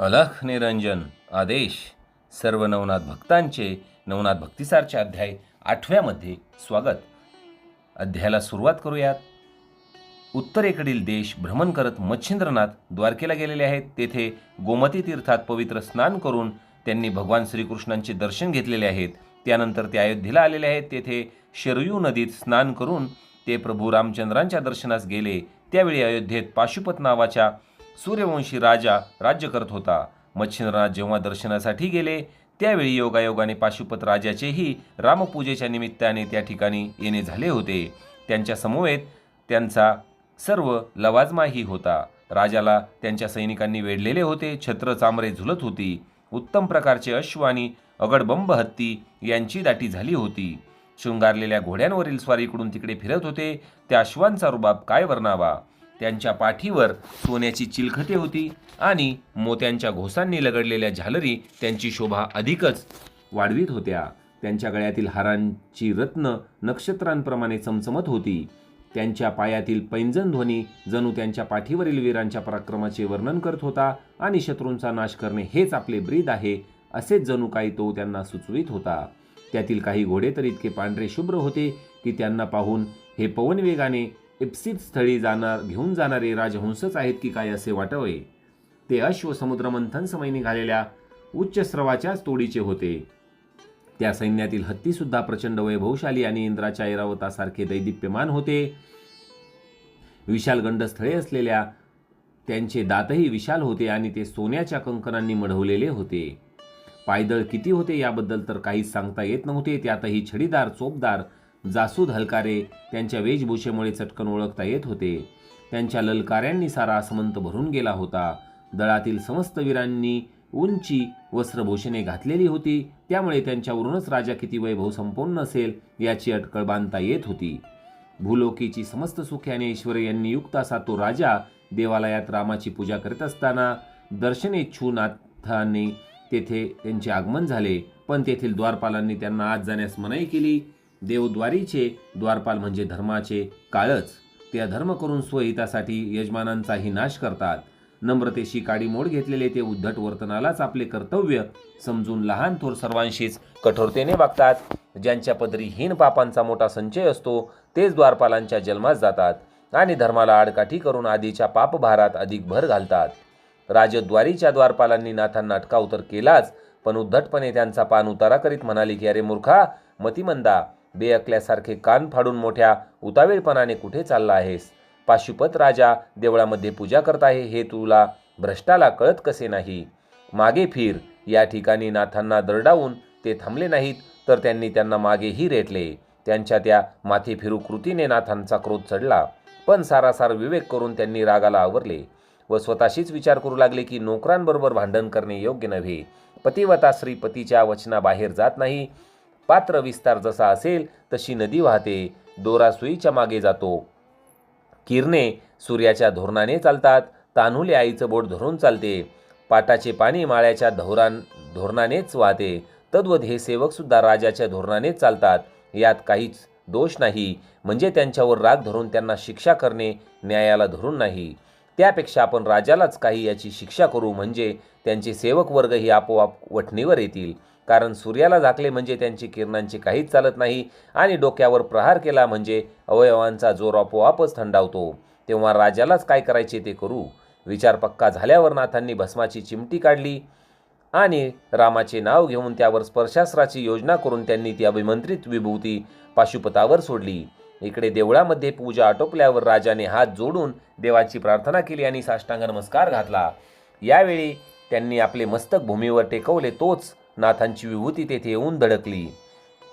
अलख निरंजन आदेश. सर्व नवनाथ भक्तांचे नवनाथ भक्तिसारचे अध्याय आठव्यामध्ये स्वागत. अध्यायाला सुरुवात करूयात. उत्तरेकडील देश भ्रमण करत मच्छिंद्रनाथ द्वारकेला गेलेले आहेत. तेथे गोमती तीर्थात पवित्र स्नान करून त्यांनी भगवान श्रीकृष्णांचे दर्शन घेतलेले आहेत. त्यानंतर ते अयोध्येला आलेले आहेत. तेथे शरयू नदीत स्नान करून ते प्रभू रामचंद्रांच्या दर्शनास गेले. त्यावेळी अयोध्येत पाशुपत नावाच्या सूर्यवंशी राजा राज्य करत होता. मच्छिंद्रनाथ जेव्हा दर्शनासाठी गेले त्यावेळी योगायोगाने पाशुपत राजाचेही रामपूजेच्या निमित्ताने त्या ठिकाणी येणे झाले होते. त्यांच्या समवेत त्यांचा सर्व लवाजमाही होता. राजाला त्यांच्या सैनिकांनी वेढलेले होते छत्र चामरे झुलत होती. उत्तम प्रकारचे अश्व आणि अगडबंब हत्ती यांची दाटी झाली होती. शृंगारलेल्या घोड्यांवरील स्वारीकडून तिकडे फिरत होते. त्या अश्वांचा रुबाब काय वर्णावा? त्यांच्या पाठीवर सोन्याची चिलखटे होती आणि मोत्यांच्या घोसांनी लगडलेल्या झालरी त्यांची शोभा अधिकच वाढवीत होत्या. त्यांच्या गळ्यातील हारांची रत्न नक्षत्रांप्रमाणे चमचमत होती. त्यांच्या पायातील पैंजन ध्वनी जणू त्यांच्या पाठीवरील वीरांच्या पराक्रमाचे वर्णन करत होता आणि शत्रूंचा नाश करणे हेच आपले ब्रीद आहे असेच जणू काही तो त्यांना सुचवित होता. त्यातील काही घोडे तर इतके पांढरे शुभ्र होते की त्यांना पाहून हे पवनवेगाने इप्सित स्थळी जाणार घेऊन जाणारे राजहंसच आहेत की काय असे वाटावे? ते अश्व समुद्रमंथन समय निघालेल्या उच्च स्रवाच्याच तोडीचे होते. त्या सैन्यातील हत्तीसुद्धा प्रचंड वैभवशाली आणि इंद्राच्या ऐरावतासारखे दैदिप्यमान होते. विशाल गंडस्थळे असलेल्या त्यांचे दातही विशाल होते आणि ते सोन्याच्या कंकणांनी मढवलेले होते. पायदळ किती होते याबद्दल तर काहीच सांगता येत नव्हते. त्यातही छडीदार चोपदार जासूद हलकारे त्यांच्या वेशभूषेमुळे चटकन ओळखता येत होते. त्यांच्या ललकाऱ्यांनी सारा आसमंत भरून गेला होता. दळातील समस्त वीरांनी उंची वस्त्रभूषणे घातलेली होती. त्यामुळे त्यांच्यावरूनच राजा किती वैभव संपन्न असेल याची अटकळ बांधता येत होती. भूलोकीची समस्त सुखे आणि यांनी युक्त असा तो राजा देवालयात रामाची पूजा करीत असताना दर्शनेच्छूनाथांनी तेथे त्यांचे आगमन झाले. पण तेथील द्वारपालांनी त्यांना आत जाण्यास मनाई केली. देवद्वारीचे द्वारपाल म्हणजे धर्माचे काळच. ते अधर्म करून स्वहितासाठी यजमानांचाही नाश करतात. नम्रतेशी काडी मोड घेतलेले ते उद्धट वर्तनालाच आपले कर्तव्य समजून लहान थोर सर्वांशीच कठोरतेने वागतात. ज्यांच्या पदरी हीन पापांचा मोठा संचय असतो तेच द्वारपालांच्या जन्मास जातात आणि धर्माला आडकाठी करून आधीच्या पापभारात अधिक भर घालतात. राजद्वारीच्या द्वारपालांनी नाथांना अटकाव तर केलाच पण उद्धटपणे त्यांचा पान उतारा करीत म्हणाले की अरे मूर्खा मतिमंदा बेअकल्यासारखे कान फाडून मोठ्या उतावेळपणाने कुठे चालला आहेस? पाशुपत राजा देवळामध्ये पूजा करत आहे हे तुला भ्रष्टाला कळत कसे नाही? मागे फिर. या ठिकाणी नाथांना दरडावून ते थांबले नाहीत तर त्यांनी त्यांना मागेही रेटले. त्यांच्या त्या माथे फिरू कृतीने नाथांचा क्रोध चढला. पण सारासार विवेक करून त्यांनी रागाला आवरले व स्वतःशीच विचार करू लागले की नोकरांबरोबर भांडण करणे योग्य नव्हे. पतिवता श्री पतीच्या वचनाबाहेर जात नाही पात्र विस्तार जसा असेल तशी नदी वाहते. दोरा सुईच्या मागे जातो. किरणे सूर्याच्या धोरणाने चालतात. तान्हुले आईचं बोट धरून चालते. पाटाचे पाणी माळ्याच्या धोरान धोरणानेच वाहते. तद्वत हे सेवकसुद्धा राजाच्या धोरणानेच चालतात. यात काहीच दोष नाही. म्हणजे त्यांच्यावर राग धरून त्यांना शिक्षा करणे न्यायाला धरून नाही. त्यापेक्षा आपण राजालाच काही याची शिक्षा करू. म्हणजे त्यांचे सेवक वर्गही आपोआप वठणीवर येतील. कारण सूर्याला झाकले म्हणजे त्यांची किरणांची काहीच चालत नाही आणि डोक्यावर प्रहार केला म्हणजे अवयवांचा जोर आपोआपच थंडावतो. तेव्हा राजालाच काय करायचे ते करू? विचार पक्का झाल्यावर नाथांनी भस्माची चिमटी काढली आणि रामाचे नाव घेऊन त्यावर स्पर्शास्त्राची योजना करून त्यांनी ती अभिमंत्रित विभूती पाशुपतावर सोडली. इकडे देवळामध्ये पूजा आटोपल्यावर राजाने हात जोडून देवाची प्रार्थना केली आणि साष्टांग नमस्कार घातला. यावेळी त्यांनी आपले मस्तक भूमीवर टेकवले तोच नाथांची विभूती तेथे येऊन धडकली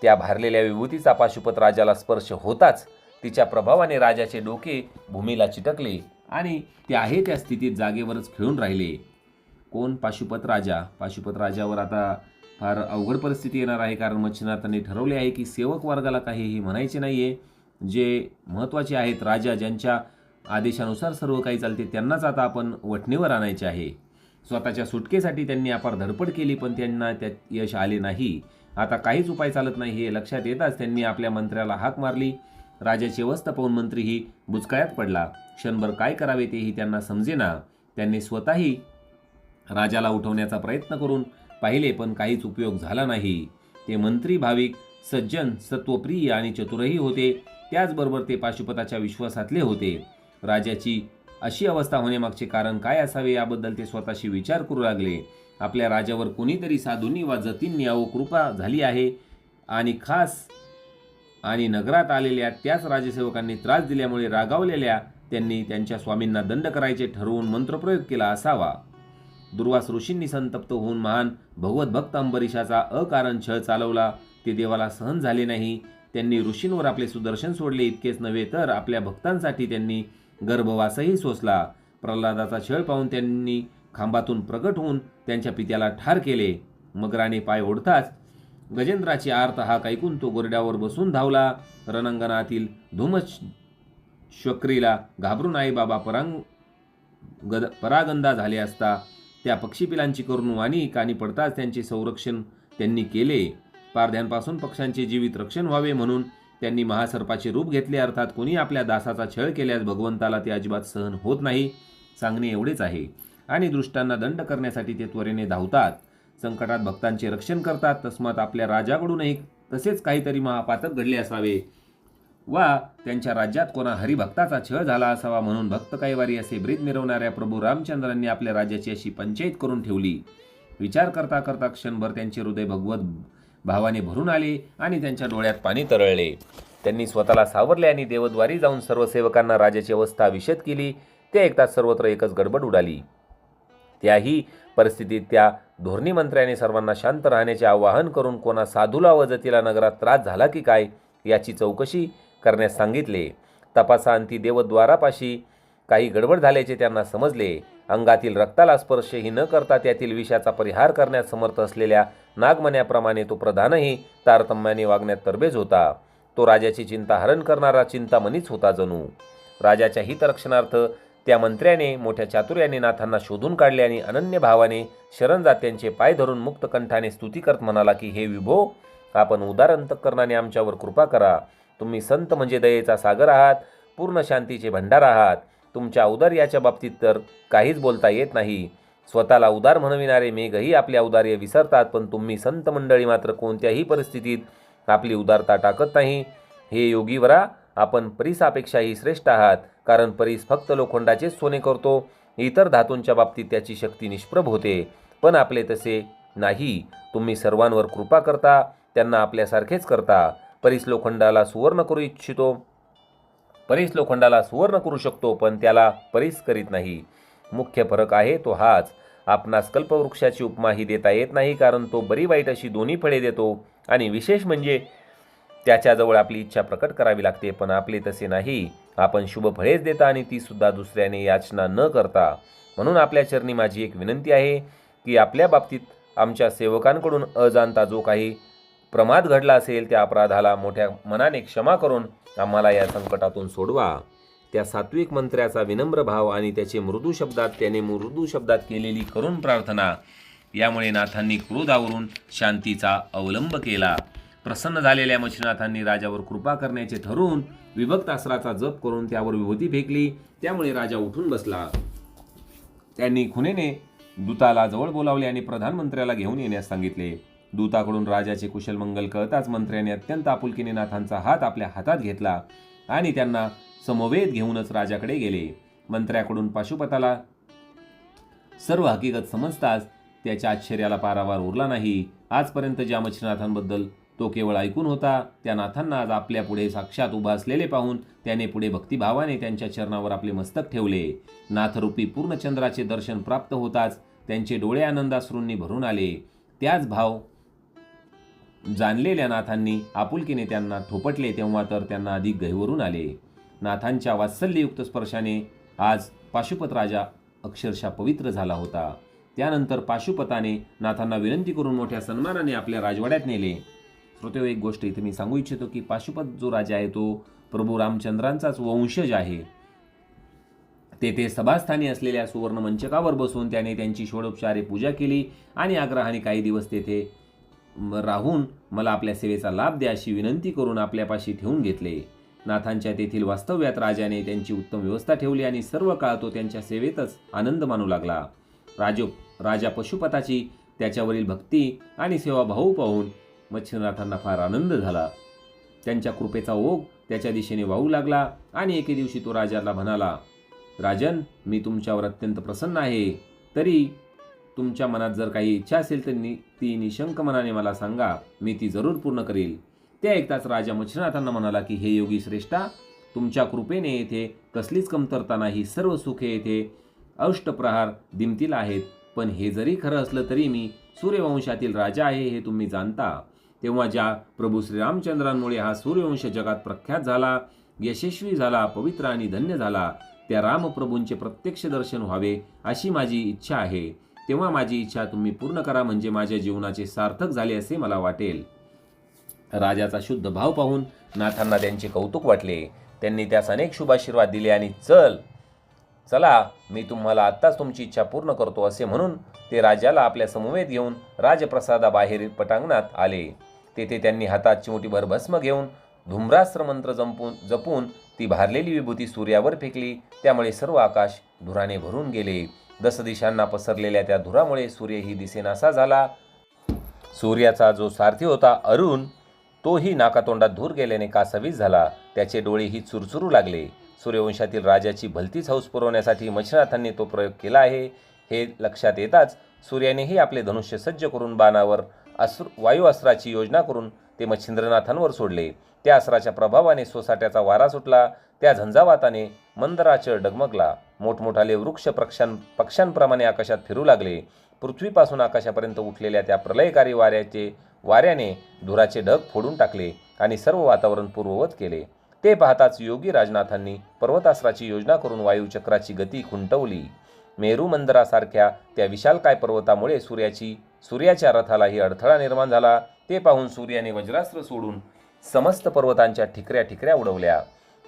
त्या भारलेल्या विभूतीचा पाशुपत राजाला स्पर्श होताच तिच्या प्रभावाने राजाचे डोके भूमीला चिटकले आणि ते आहे त्या स्थितीत जागेवरच खेळून राहिले. कोण पाशुपत राजा? पाशुपत राजावर आता फार अवघड परिस्थिती येणार आहे कारण मच्छिनाथांनी ठरवले आहे की सेवक वर्गाला काहीही म्हणायचे नाही आहे जे महत्त्वाचे आहेत राजा ज्यांच्या आदेशानुसार सर्व काही चालते त्यांनाच आता आपण वठणीवर आणायचे आहे. स्वतःच्या सुटकेसाठी त्यांनी अपार धडपड केली पण त्यांना त्यात यश आले नाही. आता काहीच उपाय चालत नाही हे लक्षात येताच त्यांनी आपल्या मंत्र्याला हाक मारली. राजाची अवस्था पाहून मंत्रीही बुचकायात पडला. क्षणभर काय करावे तेही त्यांना समजेना. त्यांनी स्वतःही राजाला उठवण्याचा प्रयत्न करून पाहिले पण काहीच उपयोग झाला नाही. ते मंत्री भाविक सज्जन सत्वप्रिय आणि चतुरही होते. त्याचबरोबर ते पाशुपताच्या विश्वासातले होते. राजाची अशी अवस्था होण्यामागचे कारण काय असावे याबद्दल ते स्वतःशी विचार करू लागले. आपल्या राजावर कोणीतरी साधूंनी वा जतींनी अहो कृपा झाली आहे आणि खास आणि नगरात आलेल्या त्याच राजसेवकांनी त्रास दिल्यामुळे रागावलेल्या त्यांनी त्यांच्या स्वामींना दंड करायचे ठरवून मंत्रप्रयोग केला असावा. दुर्वास ऋषींनी संतप्त होऊन महान भगवत भक्त अंबरीशाचा अकारण छळ चालवला. ते देवाला सहन झाले नाही. त्यांनी ऋषींवर आपले सुदर्शन सोडले. इतकेच नव्हे तर आपल्या भक्तांसाठी त्यांनी गर्भवासही सोसला. प्रल्हादाचा छळ पाहून त्यांनी खांबातून प्रगट होऊन त्यांच्या पित्याला ठार केले. मगराने पाय ओढताच गजेंद्राची आर्त हाक ऐकून तो गोरड्यावर बसून धावला. रणांगणातील धुमच शक्रीला घाबरून आई बाबा परांग गद परागंदा झाले असता त्या पक्षीपिलांची करून वाणी कानी पडताच त्यांचे संरक्षण त्यांनी केले. पारध्यांपासून पक्ष्यांचे जीवित रक्षण व्हावे म्हणून त्यांनी महासर्पाचे रूप घेतले अर्थात कोणी आपल्या दासाचा छळ केल्यास भगवंताला ते अजिबात सहन होत नाही सांगणे एवढेच आहे. आणि दृष्टांना दंड करण्यासाठी ते त्वरेने धावतात संकटात भक्तांचे रक्षण करतात तस्मात आपल्या राजाकडूनही तसेच काहीतरी महापातक घडले असावे. वा त्यांच्या राज्यात कोणा हरिभक्ताचा छळ झाला असावा म्हणून भक्त कैवारी असे ब्रीद मिरवणाऱ्या प्रभू रामचंद्रांनी आपल्या राज्याची अशी पंचायत करून ठेवली. विचार करता करता क्षणभर त्यांचे हृदय भगवत भावाने भरून आले आणि त्यांच्या डोळ्यात पाणी तरळले. त्यांनी स्वतःला सावरले आणि देवद्वारी जाऊन सर्व सेवकांना राजाची अवस्था विषद केली. ते ऐकताच सर्वत्र एकच गडबड उडाली. त्याही परिस्थितीत त्या धोरणी मंत्र्याने सर्वांना शांत राहण्याचे आवाहन करून कोणा साधूला व जतीला नगरात त्रास झाला की काय याची चौकशी करण्यास सांगितले. तपासाअंती देवद्वारापाशी काही गडबड झाल्याचे त्यांना समजले. अंगातील रक्ताला स्पर्शही न करता त्यातील विषाचा परिहार करण्यास समर्थ असलेल्या नागमन्याप्रमाणे तो प्रधानही तारतम्याने वागण्यात तरबेज होता. तो राजाची चिंता हरण करणारा चिंतामणीच होता जणू. राजाच्या हितरक्षणार्थ त्या मंत्र्याने मोठ्या चातुर्याने नाथांना शोधून काढले आणि अनन्य भावाने शरणजात्यांचे पाय धरून मुक्त कंठाने स्तुती करत म्हणाला की हे विभो आपण उदार अंतकरणाने आमच्यावर कृपा करा. तुम्ही संत म्हणजे दयेचा सागर आहात पूर्ण शांतीचे भंडार आहात. तुमच्या औदार्याच्या बाबतीत तर काहीच बोलता येत नाही. स्वतःला उदार म्हणविणारे मेघही आपले औदार्य विसरतात पण तुम्ही संत मंडळी मात्र कोणत्याही परिस्थितीत आपली उदारता टाकत नाही. हे योगीवरा आपण परिसापेक्षाही श्रेष्ठ आहात कारण परीस फक्त लोखंडाचेच सोने करतो. इतर धातूंच्या बाबतीत त्याची शक्ती निष्प्रभ होते पण आपले तसे नाही. तुम्ही सर्वांवर कृपा करता त्यांना आपल्यासारखेच करता. परीस लोखंडाला सुवर्ण करू इच्छितो. परीस लोखंडाला सुवर्ण करू शकतो पण त्याला परीस करीत नाही. मुख्य फरक आहे तो हाच. आपणास कल्पवृक्षाची उपमाही देता येत नाही कारण तो बरी वाईट अशी दोन्ही फळे देतो. आणि विशेष म्हणजे त्याच्याजवळ आपली इच्छा प्रकट करावी लागते पण आपले तसे नाही. आपण शुभ फळेच देता आणि ती सुद्धा दुसऱ्याने याचना न करता. म्हणून आपल्या चरणी माझी एक विनंती आहे की आपल्या बाबतीत आमच्या सेवकांकडून अजाणता जो काही प्रमाद घडला असेल त्या अपराधाला मोठ्या मनाने क्षमा करून आम्हाला या संकटातून सोडवा. त्या सात्विक मंत्र्याचा विनम्र भाव आणि त्याचे मृदू शब्दात त्याने मृदू शब्दात केलेली करुण प्रार्थना यामुळे नाथांनी क्रोधावरून शांतीचा अवलंब केला. प्रसन्न झालेल्या मच्छीनाथांनी राजावर कृपा करण्याचे ठरवून विभक्त आसराचा जप करून त्यावर विभूती फेकली. त्यामुळे राजा उठून बसला. त्यांनी खुनेने दूताला जवळ बोलावले आणि प्रधानमंत्र्याला घेऊन येण्यास सांगितले. दूताकडून राजाचे कुशलमंगल कळताच मंत्र्याने अत्यंत आपुलकीने नाथांचा हात आपल्या हातात घेतला आणि त्यांना समवेत घेऊनच राजाकडे गेले. मंत्र्याकडून पाशुपताला सर्व हकीकत समजताच त्याच्या आश्चर्याला पारावार उरला नाही. आजपर्यंत ज्या मच्छीनाथांबद्दल तो केवळ ऐकून होता त्या नाथांना आज आपल्या पुढे साक्षात उभा असलेले पाहून त्याने पुढे भक्तिभावाने त्यांच्या चरणावर आपले मस्तक ठेवले. नाथरूपी पूर्णचंद्राचे दर्शन प्राप्त होताच त्यांचे डोळे आनंदाश्रूंनी भरून आले. त्याच भाव जाणलेल्या नाथांनी आपुलकीने त्यांना थोपटले तेव्हा तर त्यांना अधिक गहिवरून आले. नाथांच्या वात्सल्ययुक्त स्पर्शाने आज पाशुपत राजा अक्षरशः पवित्र झाला होता. त्यानंतर पाशुपताने नाथांना विनंती करून मोठ्या सन्मानाने आपल्या राजवाड्यात नेले. श्रोते एक गोष्ट इथे मी सांगू इच्छितो की पाशुपत जो राजा आहे तो प्रभू रामचंद्रांचाच वंशज आहे. तेथे सभास्थानी असलेल्या सुवर्ण मंचकावर बसून त्याने त्यांची षोडोपचारे पूजा केली आणि आग्रहाने काही दिवस तेथे राहून मला आपल्या सेवेचा लाभ द्या अशी विनंती करून आपल्यापाशी ठेवून घेतले. नाथांच्या तेथील वास्तव्यात राजाने त्यांची उत्तम व्यवस्था ठेवली आणि सर्व काळ तो त्यांच्या सेवेतच आनंद मानू लागला. राजो राजा पशुपताची त्याच्यावरील भक्ती आणि सेवा भाऊ पाहून मच्छिंद्रनाथांना फार आनंद झाला. त्यांच्या कृपेचा ओघ त्याच्या दिशेने वाहू लागला आणि एके दिवशी तो राजाला म्हणाला राजन मी तुमच्यावर अत्यंत प्रसन्न आहे. तरी तुमच्या मनात जर काही इच्छा असेल तर नि ती निशंक मनाने मला सांगा. मी ती जरूर पूर्ण करेल. ते ऐकताच राजा मच्छिनाथांना म्हणाला की हे योगी श्रेष्ठा तुमच्या कृपेने येथे कसलीच कमतरता नाही. सर्व सुखे येथे अष्टप्रहार दिमतील आहेत. पण हे जरी खरं असलं तरी मी सूर्यवंशातील राजा आहे हे तुम्ही जाणता. तेव्हा ज्या प्रभू श्रीरामचंद्रांमुळे हा सूर्यवंश जगात प्रख्यात झाला यशस्वी झाला पवित्र आणि धन्य झाला त्या रामप्रभूंचे प्रत्यक्ष दर्शन व्हावे अशी माझी इच्छा आहे. तेव्हा माझी इच्छा तुम्ही पूर्ण करा म्हणजे माझ्या जीवनाचे सार्थक झाले असे मला वाटेल. राजाचा शुद्ध भाव पाहून नाथांना त्यांचे कौतुक वाटले. त्यांनी त्यास अनेक शुभाशीर्वाद दिले आणि चल चला मी तुम्हाला आत्ताच तुमची इच्छा पूर्ण करतो असे म्हणून ते राजाला आपल्या समवेत घेऊन राजप्रसादाबाहेर पटांगणात आले. तेथे त्यांनी हातात चिमोटीभर भस्म घेऊन धुम्रास्त्र मंत्र जंपून जपून ती भारलेली विभूती सूर्यावर फेकली. त्यामुळे सर्व आकाश धुराने भरून गेले. दस दिशांना पसरलेल्या त्या धुरामुळे सूर्यही दिसेनासा झाला. सूर्याचा जो सारथी होता अरुण तोही नाकातोंडात धूर गेल्याने कासावीस झाला. त्याचे डोळेही चुरचुरू लागले. सूर्यवंशातील राजाची भलतीच हौस पुरवण्यासाठी मच्छनाथांनी तो प्रयोग केला आहे. हे लक्षात येताच सूर्यानेही आपले धनुष्य सज्ज करून बाणावर अस्र वायू अस्त्राची योजना करून ते मच्छिंद्रनाथांवर सोडले. त्या अस्त्राच्या प्रभावाने सोसाट्याचा वारा सुटला. त्या झंझावाताने मंदराचळ डगमगला मोठमोठाले वृक्ष पक्षां पक्ष्यांप्रमाणे आकाशात फिरू लागले. पृथ्वीपासून आकाशापर्यंत उठलेल्या त्या प्रलयकारी वाऱ्याचे वाऱ्याने धुराचे ढग फोडून टाकले आणि सर्व वातावरण पूर्ववत केले. ते पाहताच योगी राजनाथांनी पर्वतास्त्राची योजना करून वायुचक्राची गती खुंटवली. मेरू मंदरासारख्या त्या विशालकाय पर्वतामुळे सूर्याची सूर्याच्या रथालाही अडथळा निर्माण झाला ते पाहून सूर्याने वज्रास्त्र सोडून समस्त पर्वतांच्या ठिकऱ्या ठिकऱ्या उडवल्या.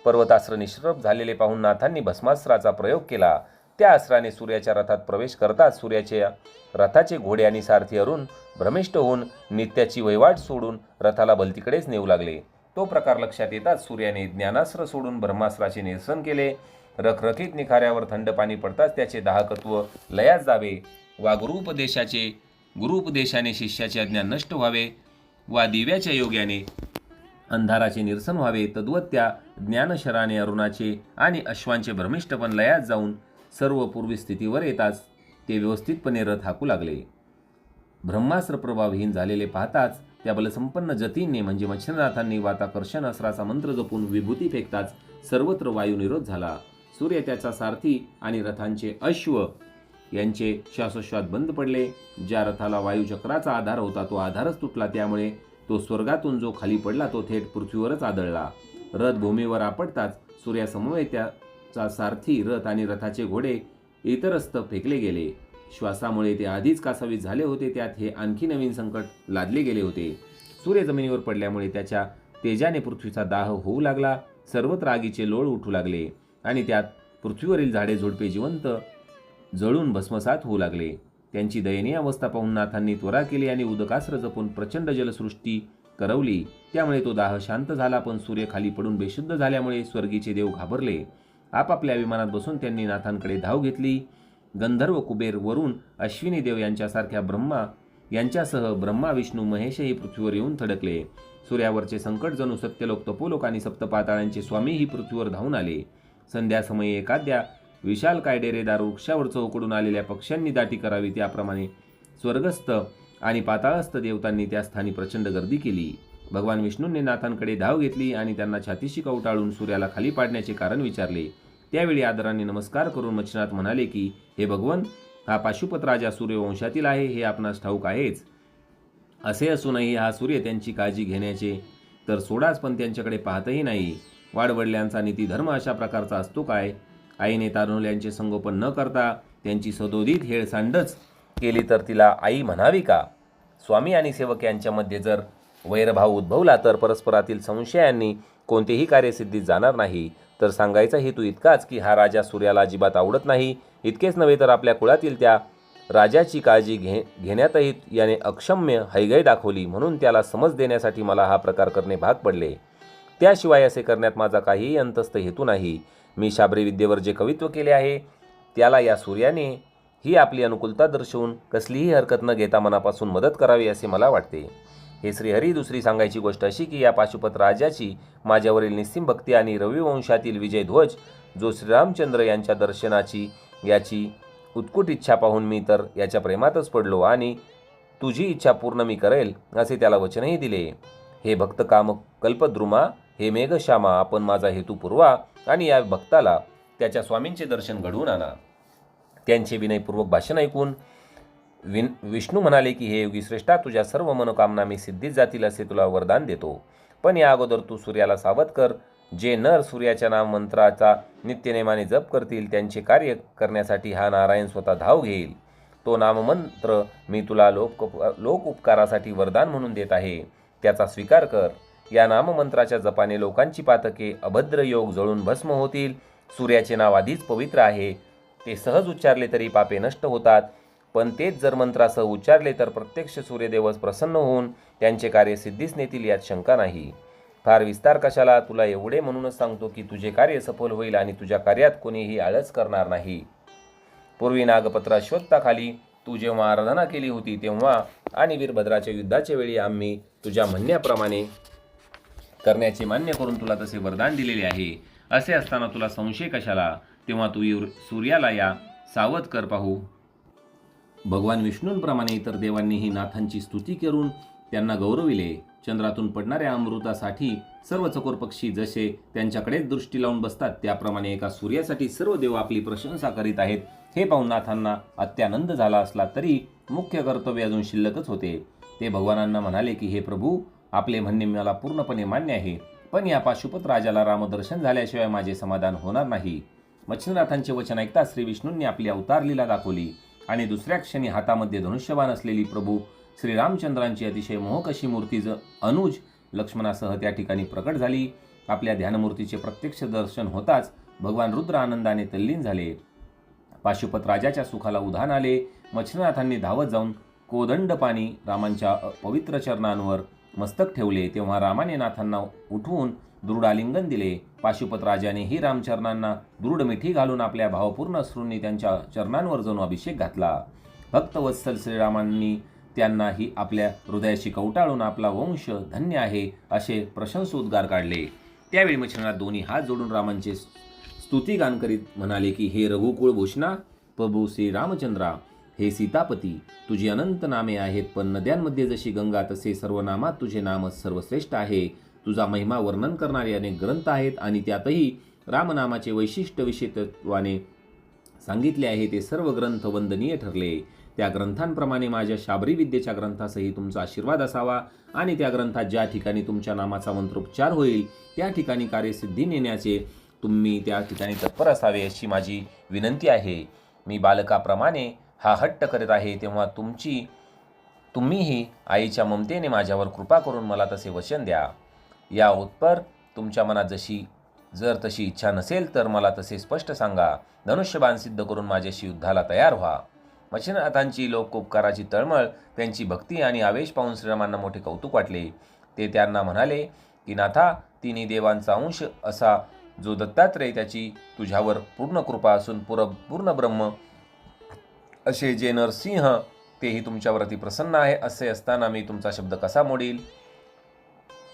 पर्वतास्त्र निष्प्रभ झालेले पाहून नाथांनी भस्मास्त्राचा प्रयोग केला. त्या अस्त्राने सूर्याच्या रथात प्रवेश करताच सूर्याच्या रथाचे घोडे आणि सारथी अरून भ्रमिष्ट होऊन नित्याची वहिवाट सोडून रथाला भलतीकडेच नेऊ लागले. तो प्रकार लक्षात येताच सूर्याने ज्ञानास्त्र सोडून ब्रह्मास्त्राचे निरसन केले. रखरखीत निखाऱ्यावर थंड पाणी पडताच त्याचे दाहकत्व लयास जावे वा गुरुपदेशाचे गुरुपदेशाने शिष्याचे अज्ञान नष्ट व्हावे वा दिव्याच्या योग्याने अंधाराचे निरसन व्हावे तद्वत त्या ज्ञानशराने अरुणाचे आणि अश्वांचे भ्रमिष्टपण लयात जाऊन सर्व पूर्वी स्थितीवर येताच ते व्यवस्थितपणे रथ हाकू लागले. ब्रह्मास्त्र प्रभावहीन झालेले पाहताच त्या बलसंपन्न जतींनी म्हणजे मच्छिंद्रनाथांनी वाताकर्षण अस्त्राचा मंत्र जपून विभूती फेकताच सर्वत्र वायुनिरोध झाला. सूर्य त्याचा सारथी आणि रथांचे अश्व यांचे श्वासोश्वास बंद पडले. ज्या रथाला वायुचक्राचा आधार होता तो आधारच तुटला. त्यामुळे तो स्वर्गातून जो खाली पडला तो थेट पृथ्वीवरच आदळला. रथ भूमीवर आपटताच सूर्यासमोर त्याचा सारथी रथ आणि रथाचे घोडे इतरस्त फेकले गेले. श्वासामुळे ते आधीच कासावीस झाले होते त्यात हे आणखी नवीन संकट लादले गेले होते. सूर्य जमिनीवर पडल्यामुळे त्याच्या तेजाने पृथ्वीचा दाह होऊ लागला सर्वत्र आगीचे लोळ उठू लागले आणि त्यात पृथ्वीवरील झाडे झुडपे जिवंत जळून भस्मसात होऊ लागले. त्यांची दयनीय अवस्था पाहून नाथांनी त्वरा केली आणि उदकास्त्र जपून प्रचंड जलसृष्टी करवली. त्यामुळे तो दाह शांत झाला पण सूर्य खाली पडून बेशुद्ध झाल्यामुळे स्वर्गीचे देव घाबरले. आपापल्या विमानात बसून त्यांनी नाथांकडे धाव घेतली. गंधर्व कुबेर वरुण अश्विनी देव यांच्यासारख्या ब्रह्मा यांच्यासह ब्रह्मा विष्णू महेशही पृथ्वीवर येऊन थडकले. सूर्यावरचे संकट जणू सत्यलोक तपोलोक आणि सप्तपाताळांचे स्वामीही पृथ्वीवर धावून आले. संध्यासमयी एखाद्या विशाल कायडेरेदार वृक्षावर चौकडून आलेल्या पक्ष्यांनी दाटी करावी त्याप्रमाणे स्वर्गस्थ आणि पाताळस्थ देवतांनी त्या स्थानी प्रचंड गर्दी केली. भगवान विष्णूंनी नाथांकडे धाव घेतली आणि त्यांना छातीशी कवटाळून सूर्याला खाली पाडण्याचे कारण विचारले. त्यावेळी आदराने नमस्कार करून मच्छनाथ म्हणाले की हे भगवन हा पाशुपत राजा सूर्यवंशातील आहे हे आपणास ठाऊक आहेच. असे असूनही हा सूर्य त्यांची काळजी घेण्याचे तर सोडाच पण त्यांच्याकडे पाहतही नाही. वाडवडिलांचा नीती धर्म अशा प्रकारचा असतो काय? आईने तारुण्याचे संगोपन न करता त्यांची सदोदित हेळसांडच केली तर तिला आई म्हणावी का? स्वामी आणि सेवक यांच्यामध्ये जर वैरभाव उद्भवला तर परस्परातील संशयांनी कोणतेही कार्यसिद्धीत जाणार नाही. तर सांगायचा हेतू इतकाच की हा राजा सूर्याला अजिबात आवडत नाही. इतकेच नव्हे तर आपल्या कुळातील त्या राजाची काळजी घे घेण्यातही याने अक्षम्य हैगय दाखवली म्हणून त्याला समज देण्यासाठी मला हा प्रकार करणे भाग पडले. त्याशिवाय असे करण्यात माझा काहीही अंतस्थ हेतू नाही. मी शाबरी विद्येवर जे कवित्व केले आहे त्याला या सूर्याने ही आपली अनुकूलता दर्शवून कसलीही हरकत न घेता मनापासून मदत करावी असे मला वाटते. हे श्रीहरी दुसरी सांगायची गोष्ट अशी की या पाशुपत राजाची माझ्यावरील निस्सिम भक्ती आणि रविवंशातील विजय ध्वज जो श्रीरामचंद्र यांच्या दर्शनाची याची उत्कुट इच्छा पाहून मी तर याच्या प्रेमातच पडलो आणि तुझी इच्छा पूर्ण मी करेल असे त्याला वचनही दिले. हे भक्त काम कल्पद्रुमा हे मेघश्यामा आपण माझा हेतू पुरवा आणि या भक्ताला त्याच्या स्वामींचे दर्शन घडवून आणा. त्यांचे विनयपूर्वक भाषण ऐकून विन विष्णू म्हणाले की हे योगी श्रेष्ठा तुझ्या सर्व मनोकामना मी सिद्धीत जातील असे तुला वरदान देतो. पण या अगोदर तू सूर्याला सावध कर. जे नर सूर्याच्या नाम मंत्राचा नित्यनेमाने जप करतील त्यांचे कार्य करण्यासाठी हा नारायण स्वतः धाव घेईल. तो नाममंत्र मी तुला लोक लोक उपकारासाठी वरदान म्हणून देत आहे. त्याचा स्वीकार कर. या नाममंत्राच्या जपाने लोकांची पातके अभद्र योग जळून भस्म होतील. सूर्याचे नाव आधीच पवित्र आहे. ते सहज उच्चारले तरी पापे नष्ट होतात. पण तेच जर मंत्रासह उच्चारले तर प्रत्यक्ष सूर्यदेवच प्रसन्न होऊन त्यांचे कार्य सिद्धीस नेतील यात शंका नाही. फार विस्तार कशाला? तुला एवढे म्हणूनच सांगतो की तुझे कार्य सफल होईल आणि तुझ्या कार्यात कोणीही आळस करणार नाही. पूर्वी नागपत्र अश्वत्थाखाली तू जेव्हा आराधना केली होती तेव्हा आणि वीरभद्राच्या युद्धाच्या वेळी आम्ही तुझ्या म्हणण्याप्रमाणे करण्याचे मान्य करून तुला तसे वरदान दिलेले आहे. असे असताना तुला संशय कशाला? तेव्हा तू सूर्याला या सावध कर पाहू. भगवान विष्णूंप्रमाणे इतर देवांनीही नाथांची स्तुती करून त्यांना गौरविले. चंद्रातून पडणाऱ्या अमृतासाठी सर्व चकोर पक्षी जसे त्यांच्याकडेच दृष्टी लावून बसतात त्याप्रमाणे एका सूर्यासाठी सर्व देव आपली प्रशंसा करीत आहेत. हे पाहून नाथांना अत्यानंद झाला असला तरी मुख्य कर्तव्य अजून शिल्लकच होते. ते भगवानांना म्हणाले की हे प्रभू आपले म्हणणे मला पूर्णपणे मान्य आहे पण या पाशुपत राजाला रामदर्शन झाल्याशिवाय माझे समाधान होणार नाही. मच्छिंद्रनाथांचे वचन ऐकता श्री विष्णूंनी आपली अवतार लीला दाखवली आणि दुसऱ्या क्षणी हातामध्ये धनुष्यबाण असलेली प्रभू श्रीरामचंद्रांची अतिशय मोहक अशी मूर्ती ज अनुज लक्ष्मणासह त्या ठिकाणी प्रकट झाली. आपल्या ध्यानमूर्तीचे प्रत्यक्ष दर्शन होताच भगवान रुद्र आनंदाने तल्लीन झाले. पाशुपत राजाच्या सुखाला उधाण आले. मच्छिंद्रनाथांनी धावत जाऊन कोदंड पाणी रामांच्या पवित्र चरणांवर मस्तक ठेवले. तेव्हा रामाने नाथांना उठवून दृढ आलिंगन दिले पाशुपत राजानेही रामचरणांना दृढ मिठी घालून आपल्या भावपूर्ण अश्रूंनी त्यांच्या चरणांवर जणू अभिषेक घातला. भक्तवत्सल श्रीरामांनी त्यांनाही आपल्या हृदयाशी कवटाळून आपला वंश धन्य आहे असे प्रशंसोद्गार काढले. त्यावेळी मच्छिंद्रनाथ दोन्ही हात जोडून रामांचे स्तुतीगान करीत म्हणाले की हे रघुकुळ भूषणा प्रभू श्री रामचंद्रा हे सीतापती तुझी अनंत नामे आहेत पण नद्यांमध्ये जशी गंगा तसे सर्व नामात तुझे नामच सर्वश्रेष्ठ आहे. तुझा महिमा वर्णन करणारे अनेक ग्रंथ आहेत आणि त्यातही रामनामाचे वैशिष्ट्य विशेषत्वाने सांगितले आहे ते सर्व ग्रंथ वंदनीय ठरले. त्या ग्रंथांप्रमाणे माझ्या शाबरी विद्येच्या ग्रंथासही तुमचा आशीर्वाद असावा आणि त्या ग्रंथात ज्या ठिकाणी तुमच्या नामाचा मंत्रोपचार होईल त्या ठिकाणी कार्यसिद्धी नेण्याचे तुम्ही त्या ठिकाणी तत्पर असावे अशी माझी विनंती आहे. मी बालकाप्रमाणे हा हट्ट करत आहे तेव्हा तुमची तुम्हीही आईच्या ममतेने माझ्यावर कृपा करून मला तसे वचन द्या. या उत्पर तुमच्या मनात जशी जर तशी इच्छा नसेल तर मला तसे स्पष्ट सांगा. धनुष्यबाण सिद्ध करून माझ्याशी युद्धाला तयार व्हा. मच्छिनाथांची लोकोपकाराची तळमळ त्यांची भक्ती आणि आवेश पाहून श्रीरामांना मोठे कौतुक वाटले. ते त्यांना म्हणाले की नाथा तिन्ही देवांचा अंश असा जो दत्तात्रय त्याची तुझ्यावर पूर्ण कृपा असून पुर पूर्ण ब्रह्म असे जे नरसिंह तेही तुमच्यावरती प्रसन्न आहे असे असताना मी तुमचा शब्द कसा मोडील?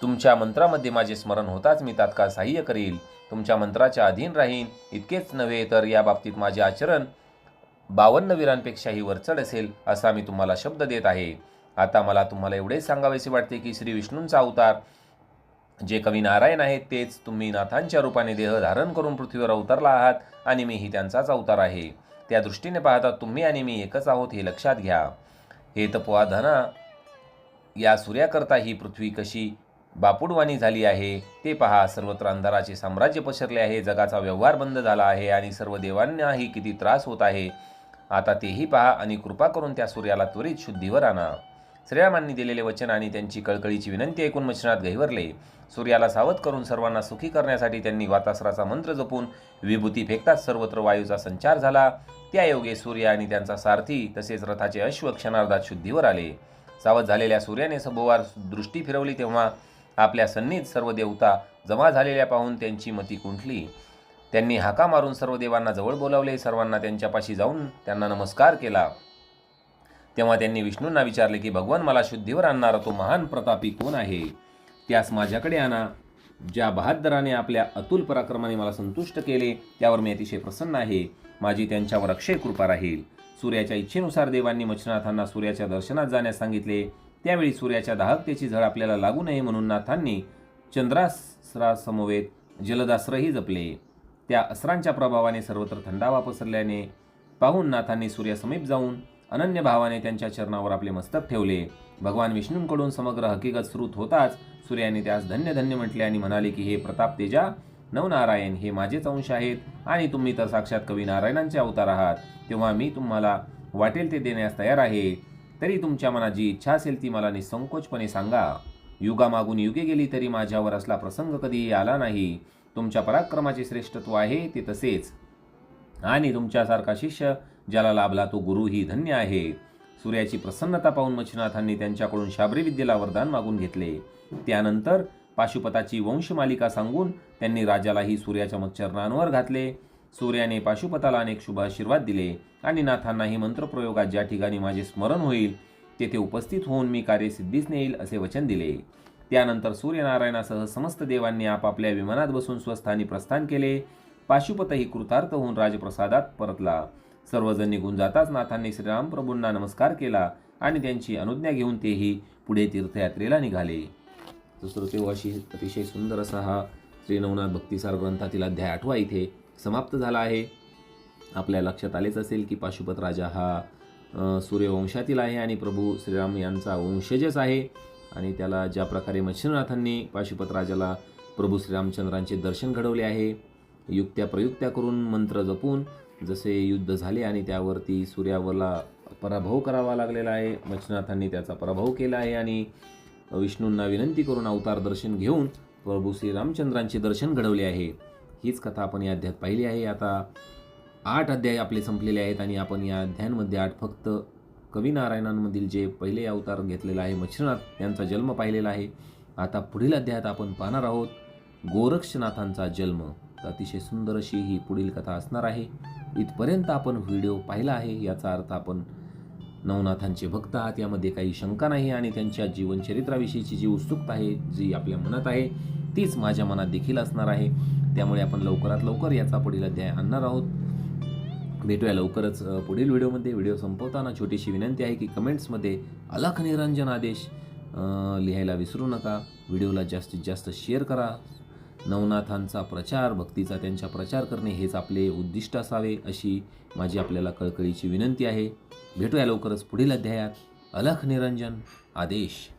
तुमच्या मंत्रामध्ये माझे स्मरण होताच मी तात्काळ सहाय्य करील. तुमच्या मंत्राच्या अधीन राहीन. इतकेच नव्हे तर या बाबतीत माझे आचरण बावन्न वीरांपेक्षाही वरचढ असेल असा मी तुम्हाला शब्द देत आहे. आता मला तुम्हाला एवढेच सांगावेसे वाटते की श्री विष्णूंचा अवतार जे कवी नारायण आहेत तेच तुम्ही नाथांच्या रूपाने देह धारण करून पृथ्वीवर अवतरला आहात आणि मीही त्यांचाच अवतार आहे. त्या दृष्टीने पाहता तुम्ही आणि मी एकच आहोत हे लक्षात घ्या. हे तपोधना या सूर्याकरता ही पृथ्वी कशी बापुडवाणी झाली आहे. ते पहा सर्वत्र अंधाराचे साम्राज्य पसरले आहे. जगाचा व्यवहार बंद झाला आहे आणि सर्व देवांनाही किती त्रास होत आहे. आता तेही पहा आणि कृपा करून त्या सूर्याला त्वरित शुद्धीवर आणा. श्रेयामांनी दिलेले वचन आणि त्यांची कळकळीची विनंती ऐकून मच्छिनाथ गहिवरले सूर्याला सावध करून सर्वांना सुखी करण्यासाठी त्यांनी वातासराचा मंत्र जपून विभूती फेकताच सर्वत्र वायूचा संचार झाला. त्या योगे सूर्य आणि त्यांचा सारथी तसेच रथाचे अश्व क्षणार्धात शुद्धीवर आले. सावध झालेल्या सूर्याने सभोवार दृष्टी फिरवली तेव्हा आपल्या सन्नीत सर्व देवता जमा झालेल्या पाहून त्यांची मती कुंठली. त्यांनी हाका मारून सर्व देवांना जवळ बोलावले सर्वांना त्यांच्यापाशी जाऊन त्यांना नमस्कार केला. तेव्हा त्यांनी विष्णूंना विचारले की भगवान मला शुद्धीवर आणणारा तो महान प्रतापी कोण आहे? त्यास माझ्याकडे आणा. ज्या बहादराने आपल्या अतुल पराक्रमाने मला संतुष्ट केले त्यावर मी अतिशय प्रसन्न आहे. माझी त्यांच्यावर अक्षय कृपा राहील. सूर्याच्या इच्छेनुसार देवांनी मच्छनाथांना सूर्याच्या दर्शनात जाण्यास सांगितले. त्यावेळी सूर्याच्या दाहकतेची झळ आपल्याला लागू नये म्हणून नाथांनी चंद्रास्रासमवेत जलदास्त्रही जपले. त्या अस्त्रांच्या प्रभावाने सर्वत्र थंडावा पसरल्याने पाहून नाथांनी सूर्यासमीप जाऊन अनन्य भावाने त्यांच्या चरणावर आपले मस्तक ठेवले. भगवान विष्णूंकडून समग्र हकीकत स्रुत होताच सूर्याने त्यास धन्य धन्य म्हटले आणि म्हणाले की हे प्रताप तेजा नवनारायण हे माझेच अंश आहेत आणि तुम्ही तर साक्षात कवी नारायणांचे अवतार आहात. तेव्हा मी तुम्हाला वाटेल ते देण्यास तयार आहे. तरी तुमच्या मनात जी इच्छा असेल ती मला निसंकोचपणे सांगा. युगामागून युगे गेली तरी माझ्यावर असला प्रसंग कधीही आला नाही. तुमच्या पराक्रमाचे श्रेष्ठत्व आहे ते तसेच. आणि तुमच्यासारखा शिष्य ज्याला लाभला तो गुरुही धन्य आहे. सूर्याची प्रसन्नता पाहून मच्छनाथांनी त्यांच्याकडून शाबरी विद्येला वरदान मागून घेतले. त्यानंतर पाशुपताची वंशमालिका सांगून त्यांनी राजालाही सूर्याच्या चरणांवर घातले. सूर्याने पाशुपताला अनेक शुभ आशीर्वाद दिले आणि नाथांनाही मंत्रप्रयोगात ज्या ठिकाणी माझे स्मरण होईल तेथे उपस्थित होऊन मी कार्यसिद्धीस नेईल असे वचन दिले. त्यानंतर सूर्यनारायणासह समस्त देवांनी आपापल्या विमानात बसून स्वस्थानी प्रस्थान केले. पाशुपतही कृतार्थ होऊन राजप्रसादात परतला. सर्वजण निघून जाताच नाथांनी श्रीरामप्रभूंना नमस्कार केला आणि त्यांची अनुज्ञा घेऊन तेही पुढे तीर्थयात्रेला निघाले. तर श्रोते अशी अतिशय सुंदर असा हा श्री नवनाथ भक्तिसार ग्रंथातील अध्याय आठवा इथे समाप्त झाला आहे. आपल्या लक्षात आलेच असेल की पाशुपत राजा हा सूर्यवंशातील आहे आणि प्रभू श्रीराम यांचा वंशजच आहे. आणि त्याला ज्या प्रकारे मच्छिंद्रनाथांनी पाशुपत राजाला प्रभू श्रीरामचंद्रांचे दर्शन घडवले आहे युक्त्या प्रयुक्त्या करून मंत्र जपून जसे युद्ध झाले आणि त्यावरती सूर्यावरला पराभव करावा लागलेला आहे मच्छिनाथांनी त्याचा पराभव केला आहे आणि विष्णूंना विनंती करून अवतार दर्शन घेऊन प्रभू श्रीरामचंद्रांचे दर्शन घडवले आहे. हीच कथा आपण या अध्यायात पाहिली आहे. आता आठ अध्याय आपले संपलेले आहेत आणि आपण या अध्यायांमध्ये आठ फक्त कवी नारायणांमधील जे पहिले अवतार घेतलेला आहे मच्छिनाथ यांचा जन्म पाहिलेला आहे. आता पुढील अध्यायात आपण पाहणार आहोत गोरक्षनाथांचा जन्म. तर अतिशय सुंदर अशी ही पुढील कथा असणार आहे. इथपर्यंत आपण व्हिडिओ पाहिला आहे याचा अर्थ आपण नवनाथांचे भक्त आहात. यामध्ये काही शंका नाही आणि त्यांच्या जीवनचरित्राविषयीची जी उत्सुकता आहे जी आपल्या मनात आहे तीच माझ्या मनात देखील असणार आहे. त्यामुळे आपण लवकरात लवकर याचा पुढील अध्याय आणणार आहोत. भेटूया लवकरच पुढील व्हिडिओमध्ये. व्हिडिओ संपवताना छोटीशी विनंती आहे की कमेंट्समध्ये अलख निरंजन आदेश लिहायला विसरू नका. व्हिडिओला जास्तीत जास्त शेअर करा. नवनाथांचा प्रचार भक्तीचा त्यांचा प्रचार करणे हेच आपले उद्दिष्ट असावे अशी माझी आपल्याला कळकळीची विनंती आहे. भेटूया लवकरच पुढील अध्यायात. अलख निरंजन आदेश.